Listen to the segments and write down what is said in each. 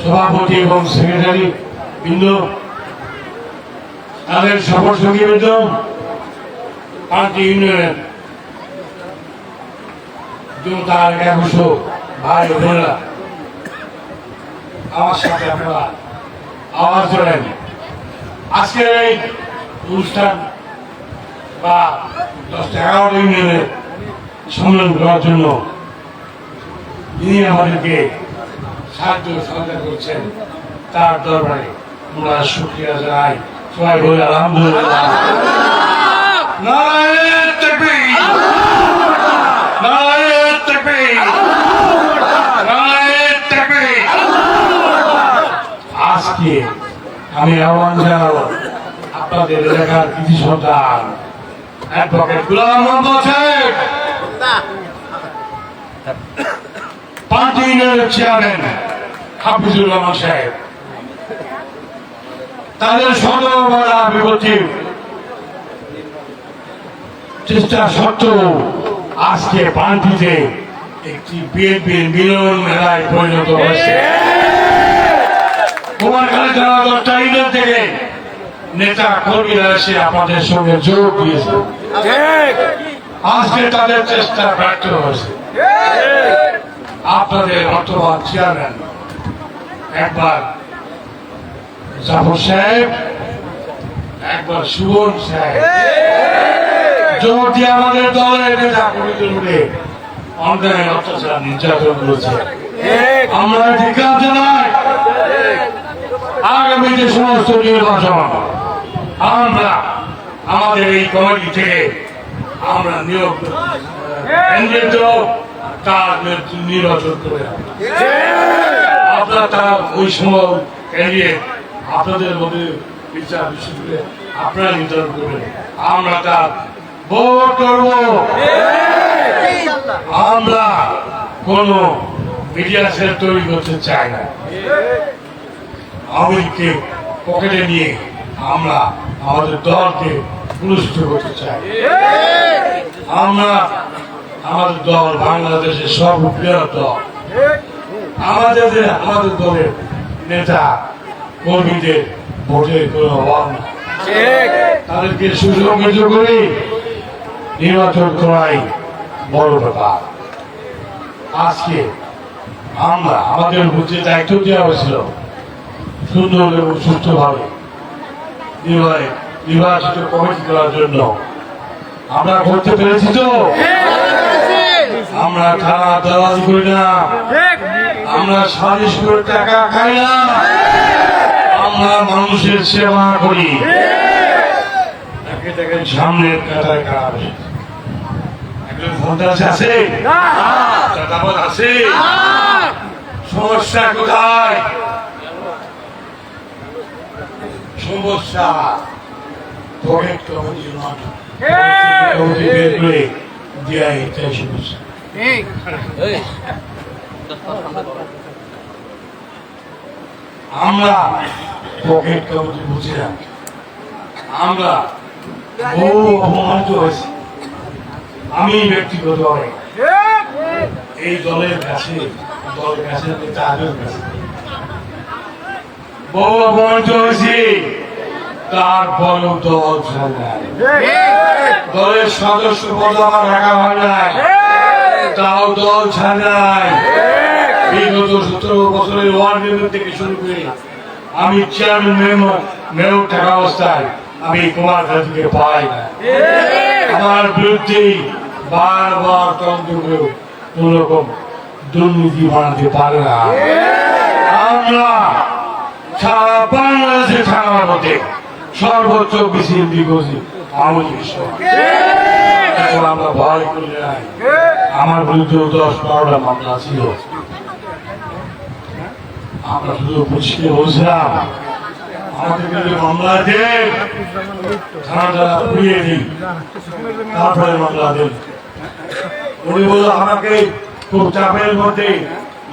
সভাপতি এবং সেক্রেটারি বৃন্দ তাদের সফর সঙ্গী বৃন্দ পাঁচটি ইউনিয়নের তার একশো ভাই বোনেরা আমার সাথে আপনারা আওয়াজ করেন। আজকের এই অনুষ্ঠান বা দশটা এগারো ইউনিয়নের সম্মেলন করার জন্য যিনি আমাদেরকে সাহায্য সহায়তা করছেন তার দরবারে আমরা শুক্রিয়া জানাই। সবাই বলে আলহামদুলিল্লাহ। নারায়ণ তাকবীর! নারায়ণ তাকবীর! আজকে আমি আহ্বান জানাব, আপনাদের এলাকার কৃষি সন্তান অ্যাডভোকেট গুলাম পার্টি ইউনিয়নের চেয়ারম্যান হাফিজুর রহমান সাহেব। তাদের সর্ববেলা বিপত্তি চেষ্টা সত্ত্বেও আজকে পান্তিতে একটি বিএনপির মিলন মেলায় পরিণত হয়েছে। কুমারখালী থানা দশটা ইউনিয়ন থেকে। নেতা কর্মীরা এসে আপনাদের সঙ্গে যোগ দিয়েছে। আজকে তাদের চেষ্টা ব্যর্থ হয়েছে। আপনাদের বর্তমান চেয়ারম্যান একবার জাফর সাহেব একবার সুবন সাহেব। আমাদের দলের নেতা কর্মীদের উপরে অন্যায় অত্যাচার নির্যাতন করেছে আমরা ধিকার জানাই। আগামী যে সমস্ত নির্বাচন, আমরা আমাদের এই কমিটি থেকে আমরা নিয়োগ নির্বাচন করে আপনার আপনাদের বিচার করে আপনারা আমরা করব। আমরা কোন মিডিয়া সেল তৈরি করতে চাই না। আওয়ামীকে পকেটে নিয়ে আমরা আমাদের দলকে পুরস্কৃত করতে চাই। আমরা আমাদের দল বাংলাদেশের সর্ববৃহৎ দল। আমাদের আমাদের দলের নেতা কর্মীদের ভোটের কোনো অভাব নেই। তাদেরকে সুসংগঠিত করে নির্বাচন করাই বড় ব্যাপার। আজকে আমরা আমাদের বুঝে দায়িত্ব দেওয়া হয়েছিল। সুন্দর এবং সুস্থভাবে নির্বাচিত কমিটি করার জন্য। আমরা করতে পেরেছি তো? আমরা থানা দালালি করি না। আমরা সালিশ করে টাকা খাই না। আমরা মানুষের সেবা করি। সামনের কাতায় কারা একজন সন্ত্রাসী আছে আছে? সমস্যা কোথায়? সমস্যা। পকেট কমিটি নয় কমিটি বের করে দেওয়া এটাই সমস্যা। আমরা পকেট কমিটি বুঝি না আমরা বহু অপমানিত হয়েছি। আমি ব্যক্তিগতভাবে এই দলের কাছে দলের কাছে তাদের কাছে বহু অপমানিত হয়েছি। তারপরেও দল দলের সদস্য পদ আমার তাও দল ছাড় নাই বিগত সতেরো বছরের ওয়ার্ড মেম্বার থেকে শুরু করে আমি চেয়ারম্যান মেম্বার মেয়র থাকা অবস্থায় আমি কুমার থেকে পাই আমার বিরুদ্ধে বারবার তদন্ত কোন রকম দুর্নীতি বানাতে পারে না। আমরা সারা বাংলাদেশে থানার মধ্যে সর্বোচ্চ মিছিল বিকশি আমি এখন আমরা ভয় করি নাই আমার বিরুদ্ধে দশ বারোটা মামলা ছিল। আমরা শুধু বুঝতে বলছিলাম আমাদের মামলা দেন থানাটা পুড়িয়ে তারপরে মামলা দেন। আমাকে খুব চাপের মধ্যে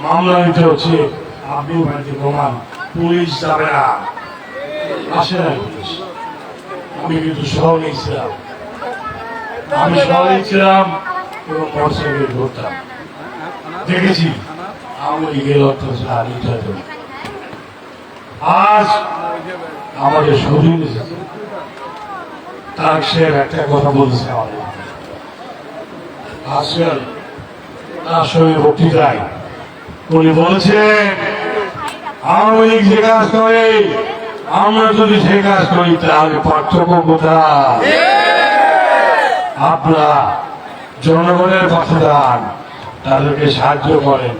মামলা নিতে হচ্ছে। আপনি পুলিশ যাবে না। আমি কিন্তু শহরে ছিলাম। আমি শহরে ছিলাম এবং দেখেছি আমাদের শরীর তার সে একটা কথা বলছে আমাদের। তার সঙ্গে বলেছেন আওয়ামী লীগ যে কাজ করে আমরা যদি সে কাজ করি, তাহলে পার্থক্য কোথায়? আপনারা জনগণের পাশে দাঁড়ান তাদেরকে সাহায্য করেন,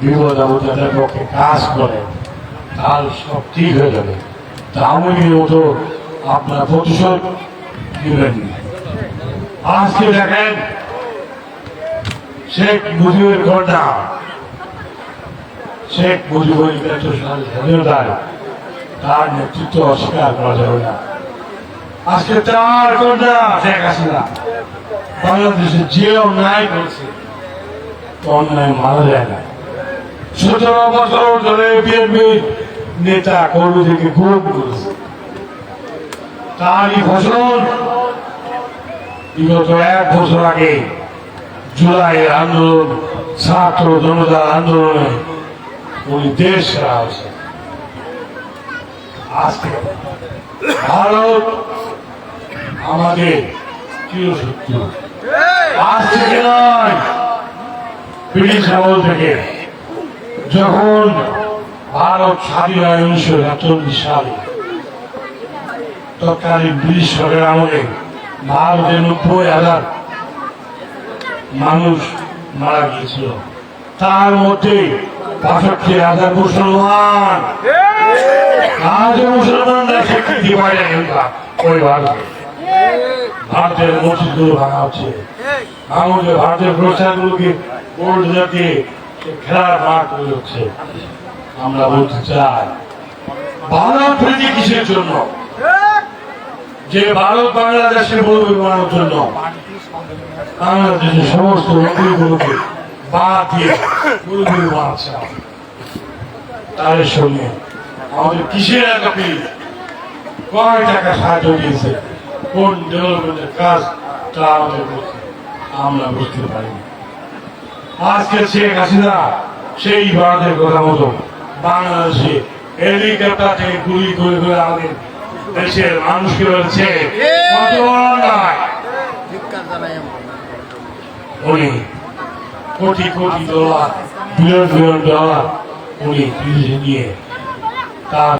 বিপদ আপদের পক্ষে কাজ করেন, তাহলে সব ঠিক হয়ে যাবে। তা আওয়ামী মতো আপনারা প্রতিশোধ নেবেন। আজকে দেখেন, শেখ মুজিবের ঘটনা শেখ মুজিবুর স্বাধীনতায় তার নেতৃত্ব অস্বীকার করা যাবে না। আজকে তার কন্যা শেখ হাসিনা বাংলাদেশে যে অন্যায় করেছে অন্যায় মারা যায় না। সতেরো বছর ধরে বিএনপি নেতা কর্মীদেরকে গুম করেছে। তারই ফসল বিগত এক বছর আগে জুলাই আন্দোলন, ছাত্র জনতার আন্দোলনে উনি দেশ সেরা হয়েছে। আজকে ভারত আমাদের চিরশত্রু। আজ থেকে নয়, ব্রিটিশ আমল থেকে যখন ভারত স্বাধীন হয় উনিশশো সাতচল্লিশ সালে, তৎকালীন ব্রিটিশ সরকার আমলে ভারতের নব্বই হাজার মানুষ মারা গিয়েছিল। তার মধ্যে বাষট্টি হাজার মুসলমান। আজ মুসলমানরা স্বীকৃতি পায় না ওই ভারতে ভারতের মসজিদগুলো ভাঙা হচ্ছে। আমাদের ভারতের ওল্ড জাতিয়ে সে খেলার মাঠ হয়ে হচ্ছে। আমরা বলতে চাই, ভারত প্রীতি কিসের জন্য? যে ভারত বাংলাদেশে বলবে বানানোর জন্য বাংলাদেশের সমস্ত নদীগুলোকে দিয়ে। তার সঙ্গে আমাদের কিসের একাপি কয় টাকা সাহায্য দিয়েছে? কোন ডেভেলপমেন্টের কাজ? তা আমাদের আমরা বুঝতে পারিনি আজকে শেখ হাসিনা সেই ভারতের কথা মতো বাংলাদেশে হেলিকপ্টার থেকে গুলি করে করে আমাদের দেশের মানুষকে অন্যায়। উনি crore crore dollar billion billion dollar উনি বিদেশে নিয়ে তার